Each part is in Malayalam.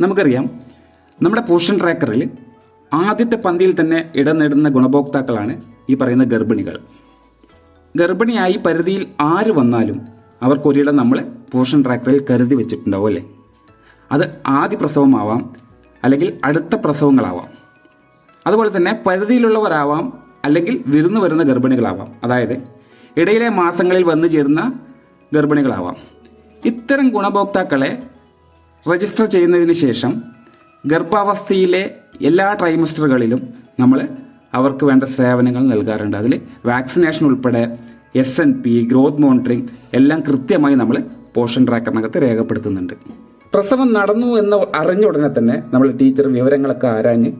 നമുക്കറിയാം നമ്മുടെ പോഷൻ ട്രാക്കറിൽ ആദ്യത്തെ പന്തിയിൽ തന്നെ ഇടം നേടുന്ന ഗുണഭോക്താക്കളാണ് ഈ പറയുന്ന ഗർഭിണികൾ. ഗർഭിണിയായി പരിധിയിൽ ആര് വന്നാലും അവർക്കൊരിടം നമ്മൾ പോഷൻ ട്രാക്കറിൽ കരുതി വെച്ചിട്ടുണ്ടാവും അല്ലേ? അത് ആദ്യ പ്രസവമാവാം അല്ലെങ്കിൽ അടുത്ത പ്രസവങ്ങളാവാം. അതുപോലെ തന്നെ പരിധിയിലുള്ളവരാവാം അല്ലെങ്കിൽ വിരുന്ന് വരുന്ന ഗർഭിണികളാവാം. അതായത് ഇടയിലെ മാസങ്ങളിൽ വന്നു ചേരുന്ന ഗർഭിണികളാവാം. ഇത്തരം ഗുണഭോക്താക്കളെ രജിസ്റ്റർ ചെയ്യുന്നതിന് ശേഷം ഗർഭാവസ്ഥയിലെ എല്ലാ ട്രൈമസ്റ്ററുകളിലും നമ്മൾ അവർക്ക് വേണ്ട സേവനങ്ങൾ നൽകാറുണ്ട്. അതിൽ വാക്സിനേഷൻ ഉൾപ്പെടെ S N P growth monitoring എല്ലാം കൃത്യമായി നമ്മൾ പോഷൻ ട്രാക്കറിനകത്ത് രേഖപ്പെടുത്തുന്നുണ്ട്. പ്രസവം നടന്നു എന്ന് അറിഞ്ഞ ഉടനെ തന്നെ നമ്മൾ ടീച്ചർ വിവരങ്ങളൊക്കെ ആരാഞ്ഞ്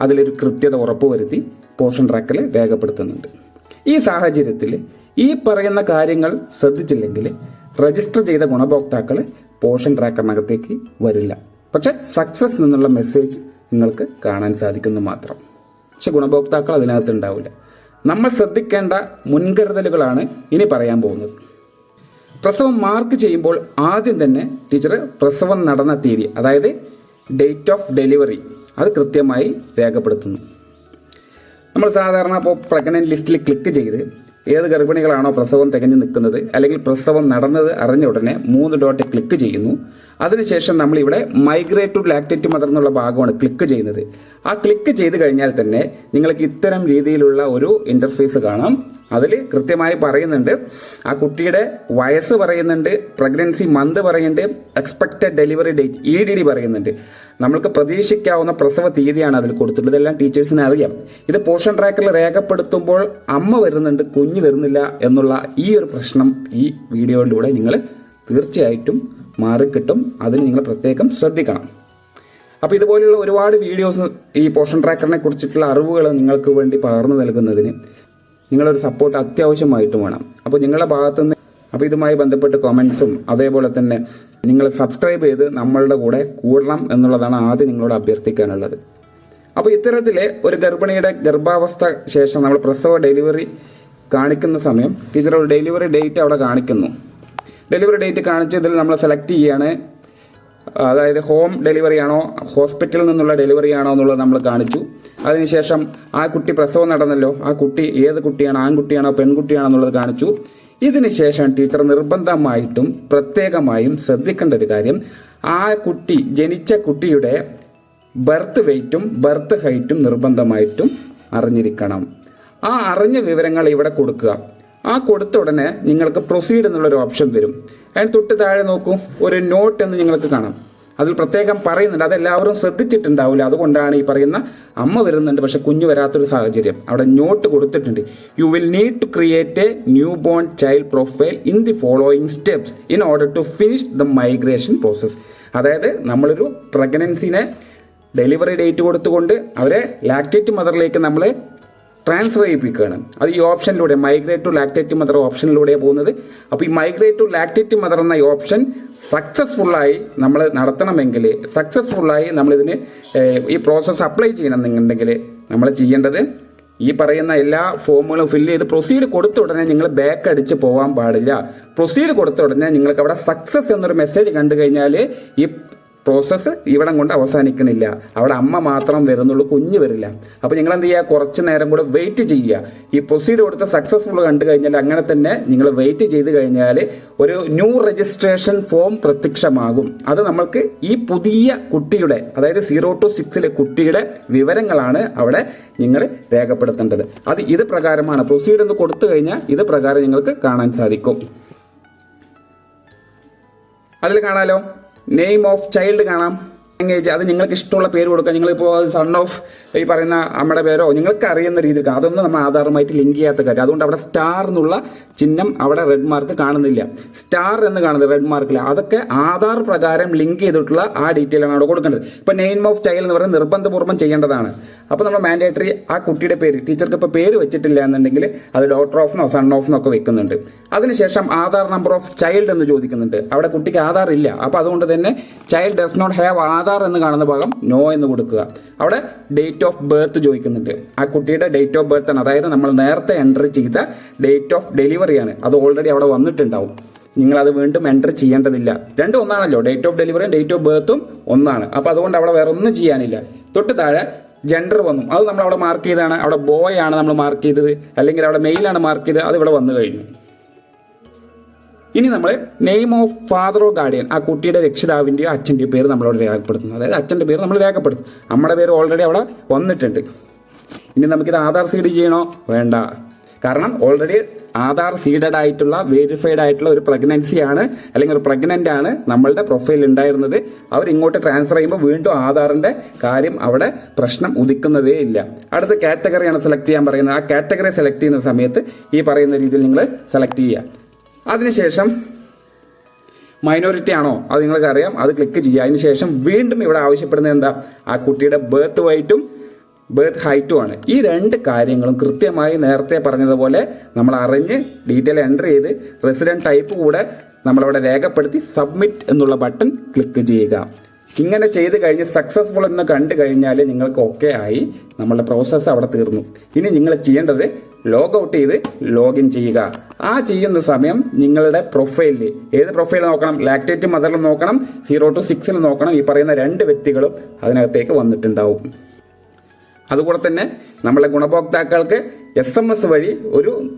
അതിലൊരു കൃത്യത ഉറപ്പുവരുത്തി പോഷൻ ട്രാക്കിൽ രേഖപ്പെടുത്തുന്നുണ്ട്. ഈ സാഹചര്യത്തിൽ ഈ പറയുന്ന കാര്യങ്ങൾ ശ്രദ്ധിച്ചില്ലെങ്കിൽ രജിസ്റ്റർ ചെയ്ത ഗുണഭോക്താക്കൾ പോഷൻ ട്രാക്കറിനകത്തേക്ക് വരില്ല. പക്ഷെ സക്സസ് എന്നുള്ള മെസ്സേജ് നിങ്ങൾക്ക് കാണാൻ സാധിക്കുന്നു മാത്രം. പക്ഷെ ഗുണഭോക്താക്കൾ അതിനകത്ത് ഉണ്ടാവില്ല. നമ്മൾ ശ്രദ്ധിക്കേണ്ട മുൻകരുതലുകളാണ് ഇനി പറയാൻ പോകുന്നത്. പ്രസവം മാർക്ക് ചെയ്യുമ്പോൾ ആദ്യം തന്നെ ടീച്ചർ പ്രസവം നടന്ന തീയതി അതായത് ഡേറ്റ് ഓഫ് ഡെലിവറി അത് കൃത്യമായി രേഖപ്പെടുത്തുന്നു. നമ്മൾ സാധാരണ ഇപ്പോൾ പ്രഗ്നന്റ് ലിസ്റ്റിൽ ക്ലിക്ക് ചെയ്ത് ഏത് ഗർഭിണികളാണോ പ്രസവം തികഞ്ഞു നിൽക്കുന്നത് അല്ലെങ്കിൽ പ്രസവം നടന്നത് അറിഞ്ഞ ഉടനെ മൂന്ന് ഡോട്ട് ക്ലിക്ക് ചെയ്യുന്നു. അതിനുശേഷം നമ്മൾ ഇവിടെ മൈഗ്രേറ്റ് ടു ലാക്ടേറ്റ് മദർ എന്നുള്ള ഭാഗമാണ് ക്ലിക്ക് ചെയ്യുന്നത്. ആ ക്ലിക്ക് ചെയ്ത് കഴിഞ്ഞാൽ തന്നെ നിങ്ങൾക്ക് ഇത്തരം രീതിയിലുള്ള ഒരു ഇന്റർഫേസ് കാണാം. അതിൽ കൃത്യമായി പറയുന്നുണ്ട്. ആ കുട്ടിയുടെ വയസ്സ് പറയുന്നുണ്ട് പ്രഗ്നൻസി മന്ത് പറയുന്നുണ്ട് expected delivery date E D D പറയുന്നുണ്ട്. നമ്മൾക്ക് പ്രതീക്ഷിക്കാവുന്ന പ്രസവ തീയതിയാണ് അതിൽ കൊടുത്തിട്ടുള്ളത്. ഇതെല്ലാം ടീച്ചേഴ്സിന് അറിയാം. ഇത് പോഷൻ ട്രാക്കറിൽ രേഖപ്പെടുത്തുമ്പോൾ അമ്മ വരുന്നുണ്ട് കുഞ്ഞ് വരുന്നില്ല എന്നുള്ള ഈ ഒരു പ്രശ്നം ഈ വീഡിയോയിലൂടെ നിങ്ങൾ തീർച്ചയായിട്ടും മാറിക്കിട്ടും. അതിന് നിങ്ങൾ പ്രത്യേകം ശ്രദ്ധിക്കണം. അപ്പോൾ ഇതുപോലെയുള്ള ഒരുപാട് വീഡിയോസ് ഈ പോഷൻ ട്രാക്കറിനെ കുറിച്ചിട്ടുള്ള അറിവുകൾ നിങ്ങൾക്ക് വേണ്ടി പകർന്നു നൽകുന്നതിന് നിങ്ങളൊരു സപ്പോർട്ട് അത്യാവശ്യമായിട്ടും വേണം. അപ്പോൾ നിങ്ങളുടെ ഭാഗത്തുനിന്ന് അപ്പോൾ ഇതുമായി ബന്ധപ്പെട്ട് കമൻസും അതേപോലെ തന്നെ നിങ്ങൾ സബ്സ്ക്രൈബ് ചെയ്ത് നമ്മളുടെ കൂടെ കൂടണം എന്നുള്ളതാണ് ആദ്യം നിങ്ങളോട് അഭ്യർത്ഥിക്കാനുള്ളത്. അപ്പോൾ ഇത്തരത്തിലെ ഒരു ഗർഭിണിയുടെ ഗർഭാവസ്ഥ ശേഷം നമ്മൾ പ്രസവ ഡെലിവറി കാണിക്കുന്ന സമയം ടീച്ചർ ഒരു ഡെലിവറി ഡേറ്റ് അവിടെ കാണിക്കുന്നു. ഡെലിവറി ഡേറ്റ് കാണിച്ചതിൽ നമ്മൾ സെലക്ട് ചെയ്യാണ്. അതായത് ഹോം ഡെലിവറി ആണോ ഹോസ്പിറ്റലിൽ നിന്നുള്ള ഡെലിവറി ആണോ എന്നുള്ളത് നമ്മൾ കാണിച്ചു. അതിനുശേഷം ആ കുട്ടി പ്രസവം നടന്നല്ലോ ആ കുട്ടി ഏത് കുട്ടിയാണ് ആൺകുട്ടിയാണോ പെൺകുട്ടിയാണോ എന്നുള്ളത് കാണിച്ചു. ഇതിനുശേഷം ടീച്ചർ നിർബന്ധമായിട്ടും പ്രത്യേകമായും ശ്രദ്ധിക്കേണ്ട ഒരു കാര്യം ആ കുട്ടി ജനിച്ച കുട്ടിയുടെ ബർത്ത് വെയ്റ്റും ബർത്ത് ഹൈറ്റും നിർബന്ധമായിട്ടും അറിഞ്ഞിരിക്കണം. ആ അറിഞ്ഞ വിവരങ്ങൾ ഇവിടെ കൊടുക്കുക. ആ കൊടുത്ത ഉടനെ നിങ്ങൾക്ക് പ്രൊസീഡ് എന്നുള്ളൊരു ഓപ്ഷൻ വരും. അതിന് തൊട്ട് താഴെ നോക്കൂ ഒരു നോട്ട് എന്ന് നിങ്ങൾക്ക് കാണാം. അതിൽ പ്രത്യേകം പറയുന്നുണ്ട്. അതെല്ലാവരും ശ്രദ്ധിച്ചിട്ടുണ്ടാവില്ല. അതുകൊണ്ടാണ് ഈ പറയുന്ന അമ്മ വരുന്നുണ്ട്. പക്ഷെ കുഞ്ഞ് വരാത്തൊരു സാഹചര്യം. അവിടെ നോട്ട് കൊടുത്തിട്ടുണ്ട്. You will need to create a newborn child profile in the following steps in order to finish the migration process അതായത് നമ്മളൊരു പ്രഗ്നൻസിനെ ഡെലിവറി ഡേറ്റ് കൊടുത്തുകൊണ്ട് അവരെ ലാക്ടേറ്റ് മദറിലേക്ക് നമ്മൾ ട്രാൻസ്ഫർ ചെയ്യിപ്പിക്കുകയാണ്. അത് ഈ ഓപ്ഷനിലൂടെ മൈഗ്രേറ്റ് ടു ലാക്ടേറ്റ് മദർ ഓപ്ഷനിലൂടെ പോകുന്നത്. അപ്പോൾ ഈ മൈഗ്രേറ്റ് ടു ലാക്ടേറ്റ് മദർ എന്ന ഈ ഓപ്ഷൻ സക്സസ്ഫുള്ളായി നമ്മൾ നടത്തണമെങ്കിൽ സക്സസ്ഫുള്ളായി നമ്മളിതിന് ഈ പ്രോസസ്സ് അപ്ലൈ ചെയ്യണമെന്നുണ്ടെങ്കിൽ നമ്മൾ ചെയ്യേണ്ടത് ഈ പറയുന്ന എല്ലാ ഫോമുകളും ഫില്ല് ചെയ്ത് പ്രൊസീഡ് കൊടുത്ത ഉടനെ നിങ്ങൾ ബാക്ക് അടിച്ച് പോകാൻ പാടില്ല. പ്രൊസീഡ് കൊടുത്ത ഉടനെ നിങ്ങൾക്ക് അവിടെ സക്സസ് എന്നൊരു മെസ്സേജ് കണ്ടു കഴിഞ്ഞാൽ ഈ പ്രോസസ്സ് ഇവിടം കൊണ്ട് അവസാനിക്കുന്നില്ല അവിടെ അമ്മ മാത്രം വരുന്നുള്ളൂ കുഞ്ഞ് വരില്ല. അപ്പോൾ നിങ്ങൾ എന്ത് ചെയ്യുക? കുറച്ച് നേരം കൂടെ വെയിറ്റ് ചെയ്യുക. ഈ പ്രൊസീഡ് കൊടുത്ത് സക്സസ്ഫുൾ കണ്ടു കഴിഞ്ഞാൽ അങ്ങനെ തന്നെ നിങ്ങൾ വെയിറ്റ് ചെയ്ത് കഴിഞ്ഞാൽ ഒരു ന്യൂ രജിസ്ട്രേഷൻ ഫോം പ്രത്യക്ഷമാകും. അത് നമ്മൾക്ക് ഈ പുതിയ കുട്ടിയുടെ അതായത് സീറോ ടു സിക്സിലെ കുട്ടിയുടെ വിവരങ്ങളാണ് അവിടെ നിങ്ങൾ രേഖപ്പെടുത്തേണ്ടത്. അത് ഇത് പ്രകാരമാണ്. പ്രൊസീഡ് എന്ന് കൊടുത്തു കഴിഞ്ഞാൽ ഇത് പ്രകാരം നിങ്ങൾക്ക് കാണാൻ സാധിക്കും. അതിൽ കാണാലോ? നെയിം ഓഫ് ചൈൽഡ് കാണാം. ലാംഗ്വേജ് അത് നിങ്ങൾക്ക് ഇഷ്ടമുള്ള പേര് കൊടുക്കുക. നിങ്ങളിപ്പോൾ സൺ ഓഫ് ഈ പറയുന്ന നമ്മുടെ പേരോ നിങ്ങൾക്ക് അറിയുന്ന രീതിയിൽ. അതൊന്നും നമ്മൾ ആധാറുമായിട്ട് ലിങ്ക് ചെയ്യാത്ത കാര്യം. അതുകൊണ്ട് അവിടെ സ്റ്റാർ എന്നുള്ള ചിഹ്നം അവിടെ റെഡ് മാർക്ക് കാണുന്നില്ല. സ്റ്റാർ എന്ന് കാണുന്നത് റെഡ് മാർക്കില്ല അതൊക്കെ ആധാർ പ്രകാരം ലിങ്ക് ചെയ്തിട്ടുള്ള ആ ഡീറ്റെയിൽ ആണ് അവിടെ കൊടുക്കേണ്ടത്. ഇപ്പോൾ നെയിം ഓഫ് ചൈൽഡ് എന്ന് പറയുന്നത് നിർബന്ധപൂർവം ചെയ്യേണ്ടതാണ്. അപ്പോൾ നമ്മൾ മാൻഡേറ്ററി ആ കുട്ടിയുടെ പേര് ടീച്ചർക്ക് ഇപ്പോൾ പേര് വെച്ചിട്ടില്ല എന്നുണ്ടെങ്കിൽ അത് ഡോട്ടർ ഓഫ്നോ സൺ ഓഫ്നോ ഒക്കെ വെക്കുന്നുണ്ട്. അതിനുശേഷം ആധാർ നമ്പർ ഓഫ് ചൈൽഡ് എന്ന് ചോദിക്കുന്നുണ്ട്. അവിടെ കുട്ടിക്ക് ആധാർ ഇല്ല. അപ്പോൾ അതുകൊണ്ട് തന്നെ child does not have Aadhaar എന്ന് കാണുന്ന ഭാഗം നോ എന്ന് കൊടുക്കുക. അവിടെ ഡേറ്റ് ഓഫ് ബർത്ത് ചോദിക്കുന്നുണ്ട്. ആ കുട്ടിയുടെ ഡേറ്റ് ഓഫ് ബർത്ത് ആണ്. അതായത് നമ്മൾ നേരത്തെ എന്റർ ചെയ്ത ഡേറ്റ് ഓഫ് ഡെലിവറിയാണ് അത് ഓൾറെഡി അവിടെ വന്നിട്ടുണ്ടാവും. അത് വീണ്ടും എന്റർ ചെയ്യേണ്ടതില്ല. രണ്ടും ഒന്നാണല്ലോ. ഡേറ്റ് ഓഫ് ഡെലിവറിയും ഡേറ്റ് ഓഫ് ബർത്തും ഒന്നാണ്. അപ്പോൾ അതുകൊണ്ട് അവിടെ വേറെ ഒന്നും ചെയ്യാനില്ല. തൊട്ട് താഴെ ജെൻഡർ വന്നു. അത് നമ്മൾ അവിടെ മാർക്ക് ചെയ്താണ് അവിടെ ബോയ് ആണ് നമ്മൾ മാർക്ക് ചെയ്തത്. അല്ലെങ്കിൽ അവിടെ മെയിലാണ് മാർക്ക് ചെയ്തത്. അത് ഇവിടെ വന്നു കഴിഞ്ഞു. ഇനി നമ്മൾ name of father of guardian ആ കുട്ടിയുടെ രക്ഷിതാവിന്റെയോ അച്ഛന്റെയോ പേര് നമ്മളവിടെ രേഖപ്പെടുത്തുന്നു അതായത് അച്ഛന്റെ പേര് നമ്മൾ രേഖപ്പെടുത്തും. നമ്മുടെ പേര് ഓൾറെഡി അവിടെ വന്നിട്ടുണ്ട്. ഇനി നമുക്കിത് ആധാർ സീഡ് ചെയ്യണോ? വേണ്ട. കാരണം ഓൾറെഡി ആധാർ സീഡഡ് ആയിട്ടുള്ള വെരിഫൈഡ് ആയിട്ടുള്ള ഒരു പ്രഗ്നൻസി ആണ് അല്ലെങ്കിൽ ഒരു പ്രഗ്നന്റ് ആണ് നമ്മളുടെ പ്രൊഫൈൽ ഉണ്ടായിരുന്നത്. അവർ ഇങ്ങോട്ട് ട്രാൻസ്ഫർ ചെയ്യുമ്പോൾ വീണ്ടും ആധാറിന്റെ കാര്യം അവിടെ പ്രശ്നം ഉദിക്കുന്നതേ ഇല്ല. അടുത്ത കാറ്റഗറിയാണ് സെലക്ട് ചെയ്യാൻ പറയുന്നത്. ആ കാറ്റഗറി സെലക്ട് ചെയ്യുന്ന സമയത്ത് ഈ പറയുന്ന രീതിയിൽ നിങ്ങൾ സെലക്ട് ചെയ്യുക. അതിനുശേഷം മൈനോറിറ്റി ആണോ? അത് നിങ്ങൾക്ക് അറിയാം അത് ക്ലിക്ക് ചെയ്യുക. അതിന് ശേഷം വീണ്ടും ഇവിടെ ആവശ്യപ്പെടുന്നത് എന്താ? ആ കുട്ടിയുടെ ബർത്ത് വൈറ്റും ബർത്ത് ഹൈറ്റും ആണ്. ഈ രണ്ട് കാര്യങ്ങളും കൃത്യമായി നേരത്തെ പറഞ്ഞതുപോലെ നമ്മൾ അറിഞ്ഞ് ഡീറ്റെയിൽ എന്റർ ചെയ്ത് റെസിഡന്റ് ടൈപ്പ് കൂടെ നമ്മളവിടെ രേഖപ്പെടുത്തി സബ്മിറ്റ് എന്നുള്ള ബട്ടൺ ക്ലിക്ക് ചെയ്യുക. ഇങ്ങനെ ചെയ്ത് കഴിഞ്ഞ് സക്സസ്ഫുൾ എന്ന് കണ്ടു കഴിഞ്ഞാൽ നിങ്ങൾക്ക് ഓക്കെ ആയി. നമ്മളുടെ പ്രോസസ്സ് അവിടെ തീർന്നു. ഇനി നിങ്ങൾ ചെയ്യേണ്ടത് ലോഗൗട്ട് ചെയ്ത് ലോഗിൻ ചെയ്യുക. ആ ചെയ്യുന്ന സമയം നിങ്ങളുടെ പ്രൊഫൈലിൽ ഏത് പ്രൊഫൈൽ നോക്കണം? ലാക്ടേറ്റ് മദറിൽ നോക്കണം സീറോ ടു സിക്സിൽ നോക്കണം. ഈ പറയുന്ന രണ്ട് വ്യക്തികളും അതിനകത്തേക്ക് വന്നിട്ടുണ്ടാവും. അതുകൂടെ തന്നെ നമ്മളെ ഗുണഭോക്താക്കൾക്ക് എസ് എം എസ് വഴി ഒരു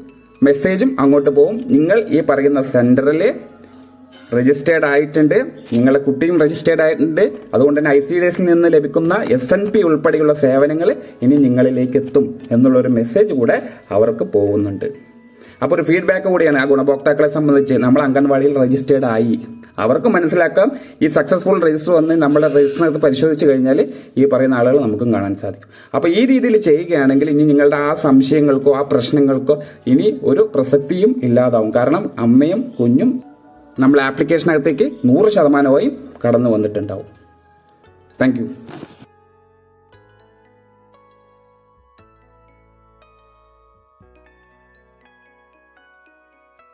മെസ്സേജും അങ്ങോട്ട് പോകും. നിങ്ങൾ ഈ പറയുന്ന സെന്ററിൽ രജിസ്റ്റേർഡ് ആയിട്ടുണ്ട്. നിങ്ങളുടെ കുട്ടിയും രജിസ്റ്റേർഡ് ആയിട്ടുണ്ട്. അതുകൊണ്ട് തന്നെ ഐ സി ഡി എസിൽ നിന്ന് ലഭിക്കുന്ന എസ് എൻ പി ഉൾപ്പെടെയുള്ള സേവനങ്ങൾ ഇനി നിങ്ങളിലേക്ക് എത്തും. എന്നുള്ളൊരു മെസ്സേജ് കൂടെ അവർക്ക് പോകുന്നുണ്ട്. അപ്പോൾ ഒരു ഫീഡ്ബാക്ക് കൂടിയാണ് ആ ഗുണഭോക്താക്കളെ സംബന്ധിച്ച് നമ്മൾ അംഗൻവാടിയിൽ രജിസ്റ്റേർഡ് ആയി. അവർക്ക് മനസ്സിലാക്കാം ഈ സക്സസ്ഫുൾ രജിസ്റ്റർ വന്ന് നമ്മുടെ രജിസ്റ്ററിനകത്ത് പരിശോധിച്ച് കഴിഞ്ഞാൽ ഈ പറയുന്ന ആളുകൾ നമുക്കും കാണാൻ സാധിക്കും. അപ്പോൾ ഈ രീതിയിൽ ചെയ്യുകയാണെങ്കിൽ ഇനി നിങ്ങളുടെ ആ സംശയങ്ങൾക്കോ ആ പ്രശ്നങ്ങൾക്കോ ഇനി ഒരു പ്രസക്തിയും ഇല്ലാതാവും. കാരണം അമ്മയും കുഞ്ഞും നമ്മൾ ആപ്ലിക്കേഷനകത്തേക്ക് നൂറ് ശതമാനമായും കടന്നു വന്നിട്ടുണ്ടാവും. താങ്ക്